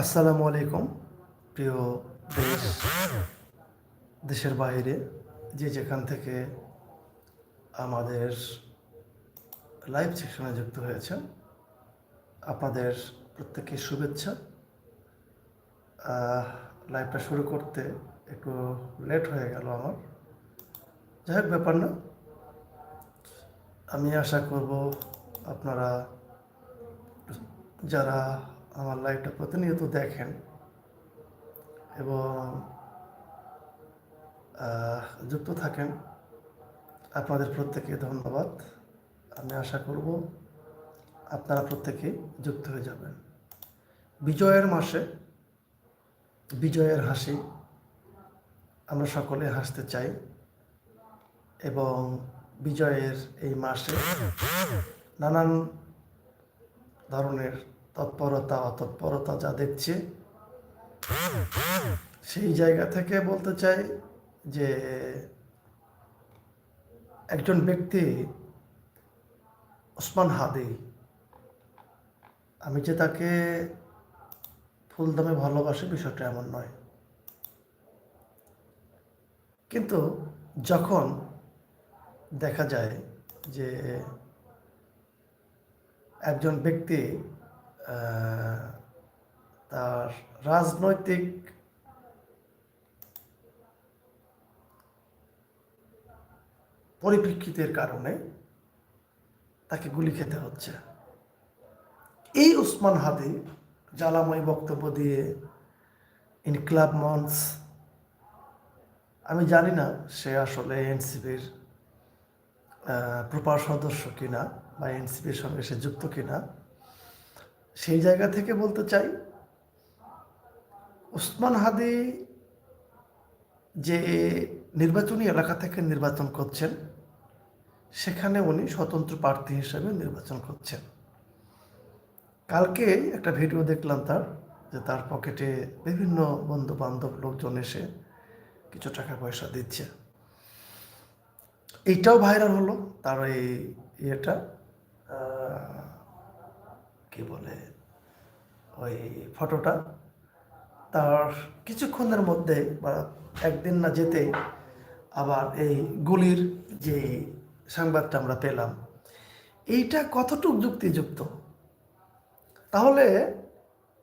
আসসালামু আলাইকুম, প্রিয় দেশ, দেশের বাইরে, যে যেখান থেকে আমাদের লাইভ সেকশনে যুক্ত হয়েছেন, আপনাদের প্রত্যেককে শুভেচ্ছা। লাইভটা শুরু করতে একটু লেট হয়ে গেল আমার। যাই হোক, ব্যাপার না। আমি আশা করব আপনারা যারা আমার লাইভটা প্রতিনিয়ত দেখেন। এবং যুক্ত থাকেন। আপনাদের প্রত্যেকে ধন্যবাদ। আমি আশা করব আপনারা প্রত্যেকে যুক্ত হয়ে যাবেন। বিজয়ের মাসে, বিজয়ের হাসি আমরা সকলে হাসতে চাই। এবং বিজয়ের এই মাসে নানান ধরনের তৎপরতা, অতৎপরতা যা দেখছি, সেই জায়গা থেকে বলতে চাই যে একজন ব্যক্তি ওসমান হাদি, আমি যে তাকে ফুল দামে ভালোবাসি বিষয়টা এমন নয়। কিন্তু যখন দেখা যায় যে একজন ব্যক্তি তার রাজনৈতিক পরিপ্রেক্ষিতের কারণে তাকে গুলি খেতে হচ্ছে। এই উসমান হাদি জ্বালাময় বক্তব্য দিয়ে ইনকলাব মঞ্চ, আমি জানি না সে আসলে এনসিপির প্রপার সদস্য কিনা বা এনসিপির সঙ্গে সে যুক্ত কিনা। সেই জায়গা থেকে বলতে চাই, ওসমান হাদি যে নির্বাচনী এলাকা থেকে নির্বাচন করছেন, সেখানে উনি স্বতন্ত্র প্রার্থী হিসেবে নির্বাচন করছেন। কালকে একটা ভিডিও দেখলাম তার, যে তার পকেটে বিভিন্ন বন্ধু বান্ধব লোকজন এসে কিছু টাকা পয়সা দিচ্ছে। এইটাও ভাইরাল হলো, তার এই ইয়েটা কি বলে, ওই ফটোটা। তার কিছুক্ষণের মধ্যে বা একদিন না যেতে আবার এই গুলির যে সংবাদটা আমরা পেলাম, এইটা কতটুক যুক্তিযুক্ত? তাহলে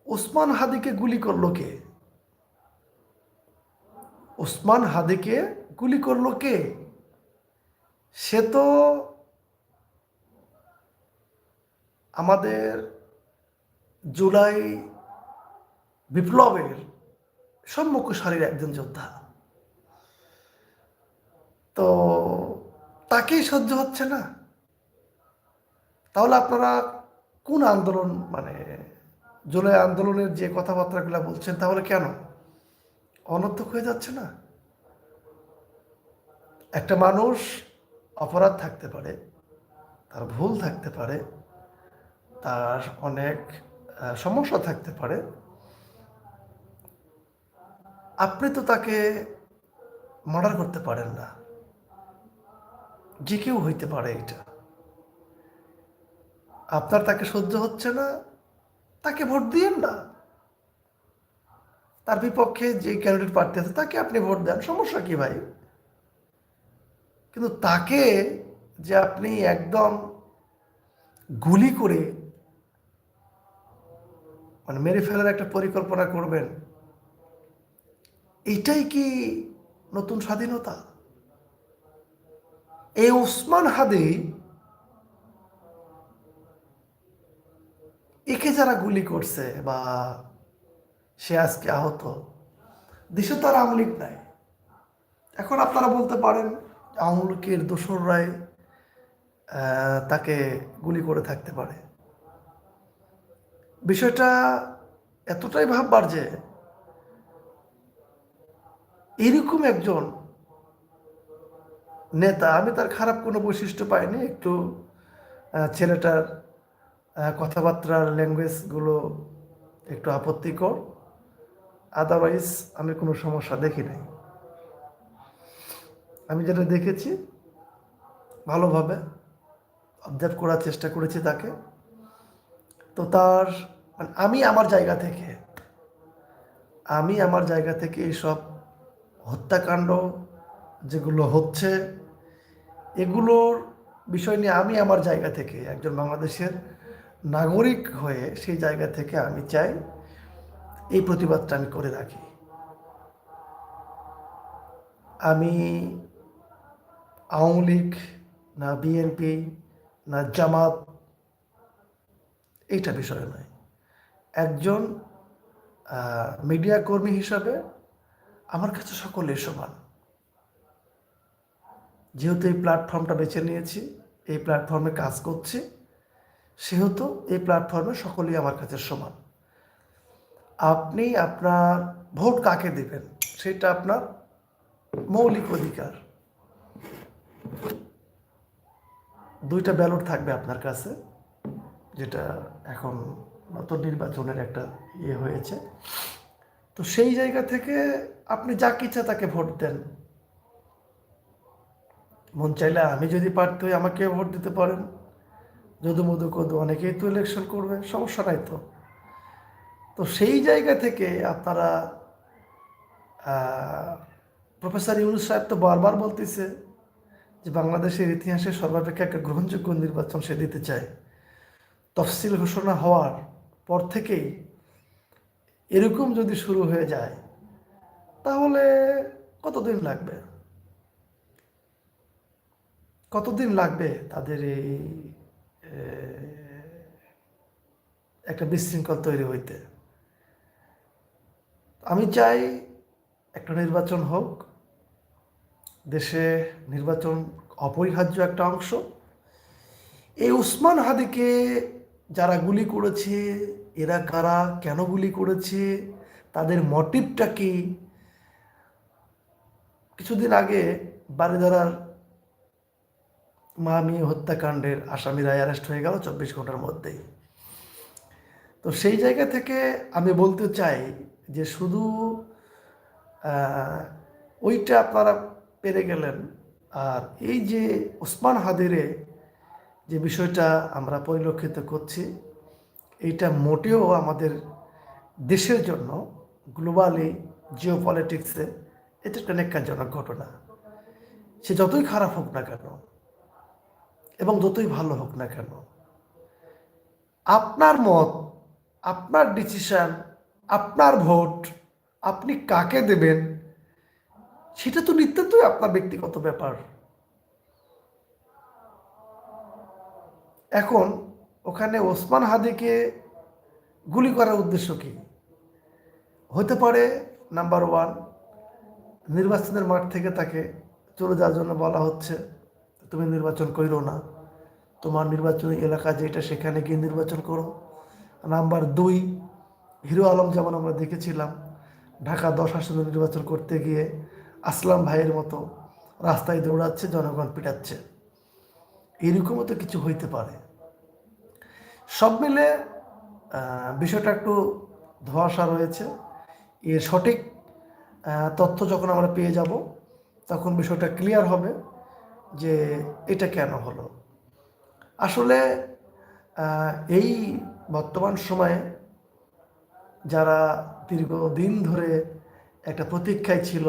ওসমান হাদিকে গুলি করল কে? ওসমান হাদিকে গুলি করল কে? সে তো আমাদের জুলাই বিপ্লবের সম্মুখ সারির একজন যোদ্ধা। তো তাকেই সহ্য হচ্ছে না। তাহলে আপনারা কোন আন্দোলন মানে জুলাই আন্দোলনের যে কথাবার্তাগুলো বলছেন, তাহলে কেন? অনর্থক হয়ে যাচ্ছে না? একটা মানুষ অপরাধ থাকতে পারে, তার ভুল থাকতে পারে, তার অনেক সমস্যা থাকতে পারে। আপনি তো তাকে মার্ডার করতে পারেন না। যে কেউ হইতে পারে এটা। আপনার তাকে সহ্য হচ্ছে না, তাকে ভোট দিয়েন না। তার বিপক্ষে যে ক্যান্ডিডেট প্রার্থী আছে, তাকে আপনি ভোট দেন, সমস্যা কি ভাই? কিন্তু তাকে যে আপনি একদম গুলি করে মানে মেরে ফেলার একটা পরিকল্পনা করবেন। এইটাই কি নতুন স্বাধীনতা? এই ওসমান হাদি একে যারা গুলি করছে বা সে আজকে আহত, দেশে তো আর আওয়ামী লীগ নাই। এখন আপনারা বলতে পারেন আওয়ামী লীগের দোসররাই তাকে গুলি করে থাকতে পারে। বিষয়টা এতটাই ভাববার যে এরকম একজন নেতা, আমি তার খারাপ কোনো বৈশিষ্ট্য পাইনি। একটু ছেলেটার কথাবার্তার ল্যাঙ্গুয়েজগুলো একটু আপত্তিকর। আদারওয়াইজ আমি কোনো সমস্যা দেখি নাই। আমি যেটা দেখেছি, ভালোভাবে অবজার্ভ করার চেষ্টা করেছি তাকে। তো তার, আমি আমার জায়গা থেকে, আমি আমার জায়গা থেকে এইসব হত্যাকাণ্ড যেগুলো হচ্ছে, এগুলোর বিষয় নিয়ে আমি আমার জায়গা থেকে একজন বাংলাদেশের নাগরিক হয়ে সেই জায়গা থেকে আমি চাই, এই প্রতিবাদটা আমি করে রাখি। আমি আওয়ামী লীগ, না বিএনপি, না জামাত এইটা বিষয় নয়। একজন মিডিয়া কর্মী হিসাবে আমার কাছে সকলে সমান। যেহেতু এই প্ল্যাটফর্মটা বেছে নিয়েছি, এই প্ল্যাটফর্মে কাজ করছি, সেহেতু এই প্ল্যাটফর্মে সকলেই আমার কাছে সমান। আপনি আপনার ভোট কাকে দেবেন, সেটা আপনার মৌলিক অধিকার। দুইটা ব্যালট থাকবে আপনার কাছে। যেটা এখন নতুন নির্বাচনের একটা ইয়ে হয়েছে। তো সেই জায়গা থেকে আপনি যাকে ইচ্ছা তাকে ভোট দেন। মন চাইলে আমি যদি প্রার্থী হই আমাকে ভোট দিতে পারেন। যদু মধু কদু অনেকেই তো ইলেকশন করবে, সমস্যা নাই তো। তো সেই জায়গা থেকে আপনারা প্রফেসর ইউনুস সাহেব তো বারবার বলতেছে যে বাংলাদেশের ইতিহাসে সর্বাপেক্ষা একটা গ্রহণযোগ্য নির্বাচন সে দিতে চায়। তফসিল ঘোষণা হওয়ার পর থেকেই এরকম যদি শুরু হয়ে যায়, তাহলে কতদিন লাগবে? কতদিন লাগবে তাদের এই একটা বিশৃঙ্খল তৈরি হইতে? আমি চাই একটা নির্বাচন হোক, দেশে নির্বাচন অপরিহার্য একটা অংশ। এই উসমান হাদিকে যারা গুলি করেছে, এরা কারা, কেন গুলি করেছে, তাদের মোটিভটা কি? কিছুদিন আগে বারিধারার মা মেয়ে হত্যাকাণ্ডের আসামিরা অ্যারেস্ট হয়ে গেল চব্বিশ ঘণ্টার মধ্যেই। তো সেই জায়গা থেকে আমি বলতে চাই যে শুধু ওইটা আপনারা পেরে গেলেন, আর এই যে ওসমান হাদিরে যে বিষয়টা আমরা পরিলক্ষিত করছি, এইটা মোটেও আমাদের দেশের জন্য গ্লোবালি জিও পলিটিক্সে এটা একটা নেকাজনক ঘটনা। সে যতই খারাপ হোক না কেন এবং যতই ভালো হোক না কেন, আপনার মত, আপনার ডিসিশান আপনার ভোট আপনি কাকে দেবেন, সেটা তো নিত্যন্তই আপনার ব্যক্তিগত ব্যাপার। এখন ওখানে ওসমান হাদিকে গুলি করার উদ্দেশ্য কি? হতে পারে নাম্বার ওয়ান নির্বাচনের মাঠ থেকে তাকে চলে যাওয়ার জন্য বলা হচ্ছে, তুমি নির্বাচন করো না। তোমার নির্বাচনী এলাকা যেটা, সেখানে গিয়ে নির্বাচন করো। নাম্বার দুই, হিরো আলম যেমন আমরা দেখেছিলাম, ঢাকা দশ আসনে নির্বাচন করতে গিয়ে আসলাম ভাইয়ের মতো, রাস্তায় দৌড়াচ্ছে, জনগণ পিটাচ্ছে। এরকমও তো কিছু হইতে পারে। সব মিলে বিষয়টা একটু ধোয়াশা রয়েছে। এর সঠিক তথ্য যখন আমরা পেয়ে যাব, তখন বিষয়টা ক্লিয়ার হবে যে এটা কেন হলো। আসলে এই বর্তমান সময়ে যারা দীর্ঘদিন ধরে একটা প্রতীক্ষায় ছিল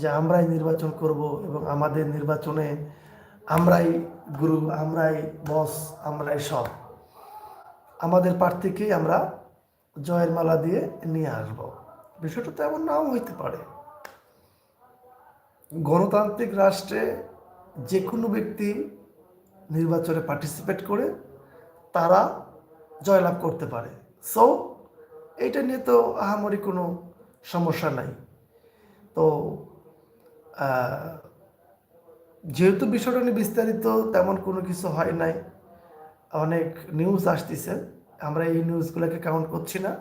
যে আমরাই নির্বাচন করব এবং আমাদের নির্বাচনে আমরাই গুরু, আমরাই বস আমরাই সব আমাদের প্রার্থীকেই আমরা জয়ের মালা দিয়ে নিয়ে আসব। বিষয়টা তো এমন নাও হইতে পারে। গণতান্ত্রিক রাষ্ট্রে যে কোনো ব্যক্তি নির্বাচনে পার্টিসিপেট করে তারা জয়লাভ করতে পারে। সো এটা নিয়ে তো আহামরি কোনো সমস্যা নাই। তো যেহেতু বিষয়টা নিয়ে বিস্তারিত তেমন কোনো কিছু হয় নাই অনেক নিউজ আসতেছে। আমরা এই নিউজগুলোকে কাউন্ট করছি না।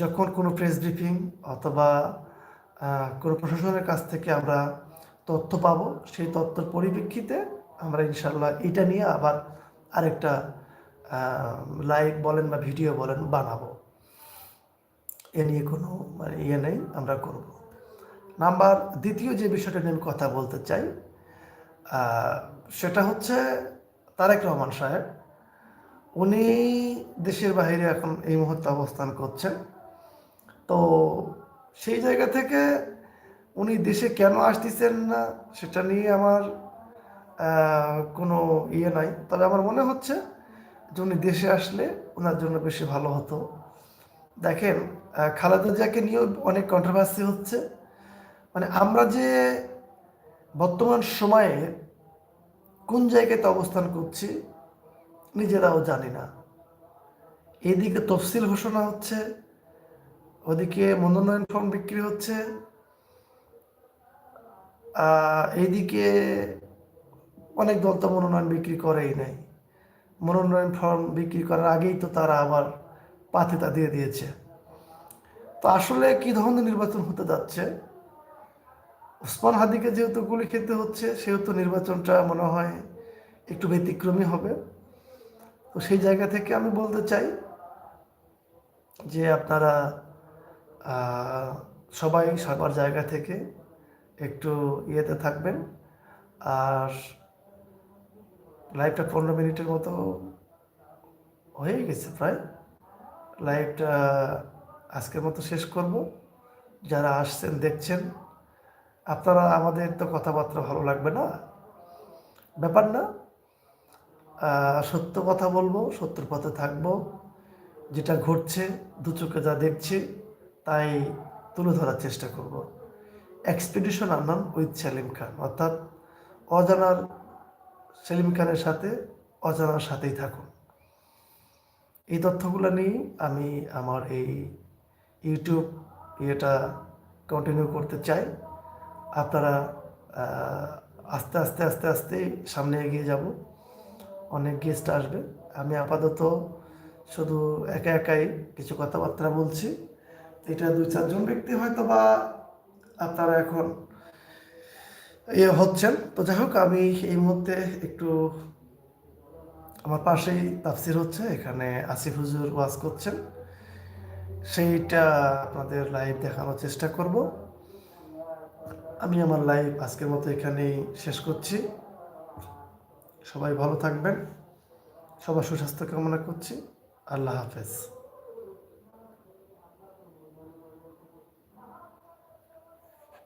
যখন কোনো প্রেস ব্রিফিং অথবা কোনো প্রশাসনের কাছ থেকে আমরা তথ্য পাব, সেই তথ্যের পরিপ্রেক্ষিতে আমরা ইনশাল্লাহ এটা নিয়ে আবার আরেকটা লাইভ বলেন বা ভিডিও বলেন বানাবো। এ নিয়ে কোনো মানে ইয়ে নেই, আমরা করব। নাম্বার দ্বিতীয় যে বিষয়টা নিয়ে আমি কথা বলতে চাই সেটা হচ্ছে তারেক রহমান সাহেব। উনি দেশের বাইরে এখন এই মুহূর্তে অবস্থান করছেন। তো সেই জায়গা থেকে উনি দেশে কেন আসতেছেন না, সেটা নিয়ে আমার কোনো ইয়ে নাই। তবে আমার মনে হচ্ছে যে উনি দেশে আসলে ওনার জন্য বেশি ভালো হতো। দেখেন খালেদা জিয়াকে নিয়েও অনেক কন্ট্রোভার্সি হচ্ছে। মানে আমরা যে বর্তমান সময়ে কোন জায়গাতে অবস্থান করছি নিজেরাও জানি না। এদিকে তফসিল ঘোষণা হচ্ছে, ওদিকে মনোনয়ন ফর্ম বিক্রি হচ্ছে এইদিকে অনেক দল তো মনোনয়ন বিক্রি করেই নাই। মনোনয়ন ফর্ম বিক্রি করার আগেই তো তারা আবার পাথেতা দিয়ে দিয়েছে। তো আসলে কি ধরনের নির্বাচন হতে যাচ্ছে? ওসমান হাদিকে যেহেতু গুলি খেতে হচ্ছে, সেহেতু নির্বাচনটা মনে হয় একটু ব্যতিক্রমী হবে। তো সেই জায়গা থেকে আমি বলতে চাই যে আপনারা সবাই সবার জায়গা থেকে একটু ইয়েতে থাকবেন। আর লাইভটা পনেরো মিনিটের মতো হয়ে গেছে প্রায়। লাইভটা আজকের মতো শেষ করব। যারা আসছেন, দেখছেন, আপনারা আমাদের তো কথাবার্তা ভালো লাগবে না। ব্যাপার না। সত্য কথা বলব, সত্যর পথে থাকব। যেটা ঘটছে, দু চোখে যা দেখছি, তাই তুলে ধরার চেষ্টা করব। Expedition unknown with Selim Khan অর্থাৎ অজানার সেলিম খানের সাথে অজানার সাথেই থাকুন। এই তথ্যগুলো নিয়ে আমি আমার এই ইউটিউব ইয়েটা কন্টিনিউ করতে চাই। আপনারা আস্তে আস্তে আস্তে আস্তে সামনে এগিয়ে যাব। অনেক গেস্ট আসবে। আমি আপাতত শুধু একা একাই কিছু কথাবার্তা বলছি। এটা দুই চারজন ব্যক্তি হয়তো বা আপনারা এখন ইয়ে হচ্ছেন। তো যাই হোক, আমি এই মুহূর্তে একটু আমার পাশেই তাফসির হচ্ছে, এখানে আসিফ হুজুর ওয়াজ করছেন। সেইটা আপনাদের লাইভ দেখানোর চেষ্টা করব। আমি আমার লাইভ আজকের মতো এখানেই শেষ করছি। সবাই ভালো থাকবেন। সবার সুস্বাস্থ্য কামনা করছি। আল্লাহ হাফেজ।